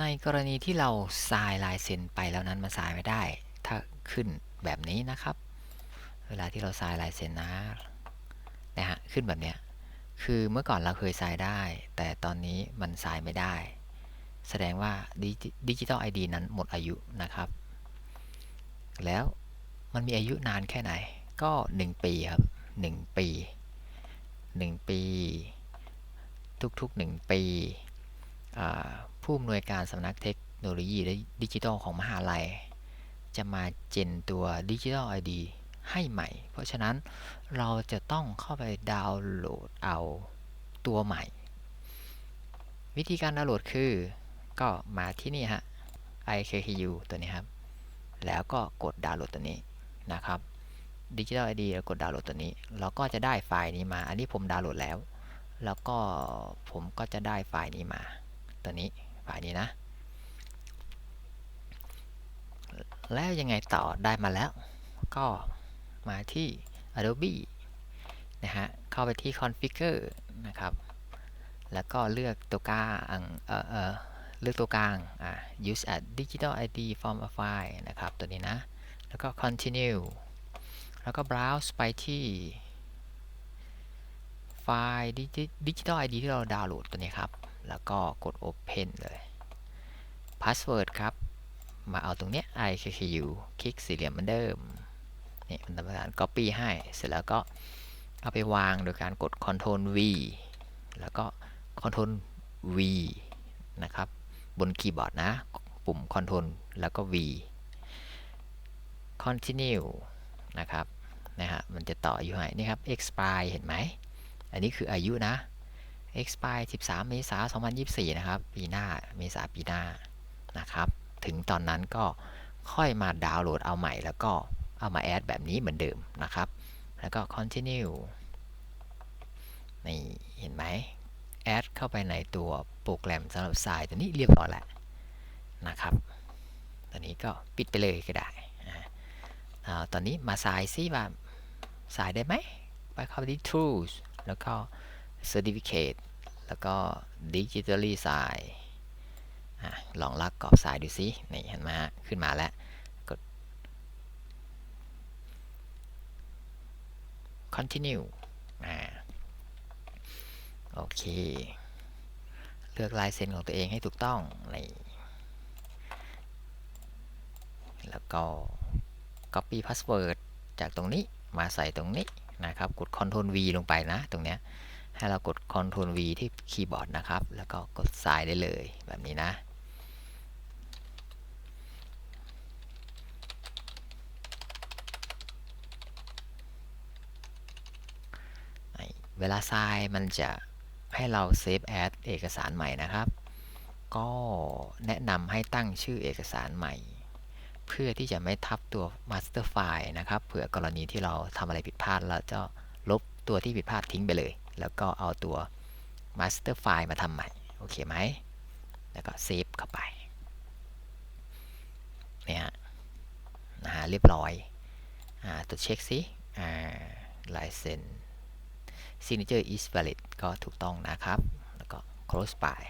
ในกรณีที่เราทรายลายเซ็นไปแล้วนั้นมันทรายไม่ได้ ถ้าขึ้นแบบนี้นะครับ เวลาที่เราทรายลายเซ็นนะนะฮะขึ้นแบบเนี้ยคือเมื่อก่อนเราเคยทรายได้ แต่ตอนนี้มันทรายไม่ได้ แสดงว่าดิจิตอลไอดีนั้นหมดอายุนะครับ แล้วมันมีอายุนานแค่ไหน ก็ 1 ปีครับ 1 ปี 1 ปี ทุกๆ 1 ปีอ่า ผู้อำนวยการสำนักเทคโนโลยีและดิจิทัลของมหาลัย จะมาเจนตัวดิจิทัล ID ให้ใหม่ เพราะฉะนั้นเราจะต้องเข้าไปดาวน์โหลดเอาตัวใหม่ วิธีการดาวน์โหลดคือก็มาที่นี่ฮะ IKKU ตัวนี้ครับ แล้วก็กดดาวน์โหลดตัวนี้นะครับดิจิทัล ID แล้วกดดาวน์โหลดตัวนี้ เราก็จะได้ไฟล์นี้มา อันนี้ผมดาวน์โหลดแล้ว แล้วก็ผมก็จะได้ไฟล์นี้มา ตัวนี้ ไฟล์นี้นะ แล้วยังไงต่อได้มาแล้ว ก็มาที่ Adobe นะฮะ เข้าไปที่ Configure นะครับ แล้วก็เลือกตัวกลางเออเออเลือกตัวกลางอ่า use a digital ID from a file นะครับ ตัวนี้นะ แล้วก็ continue แล้วก็ browse ไปที่ไฟล์ digital ID ที่เราดาวน์โหลดตัวนี้ครับ แล้วก็กด open เลย password ครับ มาเอาตรงเนี้ย IKKU คลิกสี่เหลี่ยมเหมือนเดิมนี่มันทำการ copy ให้ เสร็จแล้วก็เอาไปวางโดยการกด Ctrl V แล้วก็ Ctrl V นะครับ บนคีย์บอร์ดนะ ปุ่ม Ctrl แล้วก็ V continue นะครับนะฮะมันจะต่ออายุให้นี่ครับ expire เห็นไหม อันนี้คืออายุนะ expire 13 เมษายน 2024 นะครับ ปีหน้า เมษาปีหน้า นะครับ ถึงตอนนั้นก็ค่อยมาดาวน์โหลดเอาใหม่ แล้วก็เอามาแอดแบบนี้เหมือนเดิมนะครับ แล้วก็ continue นี่ เห็นไหมแอดเข้าไปในตัวโปรแกรมสำหรับสายตัวนี้เรียบร้อยแล้วนะครับ ตอนนี้ก็ปิดไปเลยก็ได้ตอนนี้มาสายซิว่าสายได้ไหม ไปเข้าไปที่ tools แล้วก็ certificate แล้วก็ digitally sign อะลองลากกรอบสายดูซินี่เห็นไหมฮะ ขึ้นมาแล้ว กด continue อ่าโอเค เลือกลายเซ็นของตัวเองให้ถูกต้องนี่แล้วก็ copy password จากตรงนี้มาใส่ตรงนี้นะครับ กด Ctrl V ลงไปนะ ตรงเนี้ย ให้เรากด Ctrl V ที่คีย์บอร์ดนะครับ แล้วก็กดสายได้เลยแบบนี้นะเวลาทรายมันจะให้เราเซฟแอดเอกสารใหม่นะครับ ก็แนะนำให้ตั้งชื่อเอกสารใหม่ เพื่อที่จะไม่ทับตัว master file นะครับ เผื่อกรณีที่เราทำอะไรผิดพลาดเราจะลบตัวที่ผิดพลาดทิ้งไปเลย แล้วก็เอาตัว master file มาทำใหม่ โอเคไหม แล้วก็เซฟเข้าไป เนี่ยนะฮะเรียบร้อย อ่าตัวเช็คสิอ่าลายเซ็น signature is valid ก็ถูกต้องนะครับ แล้วก็ close by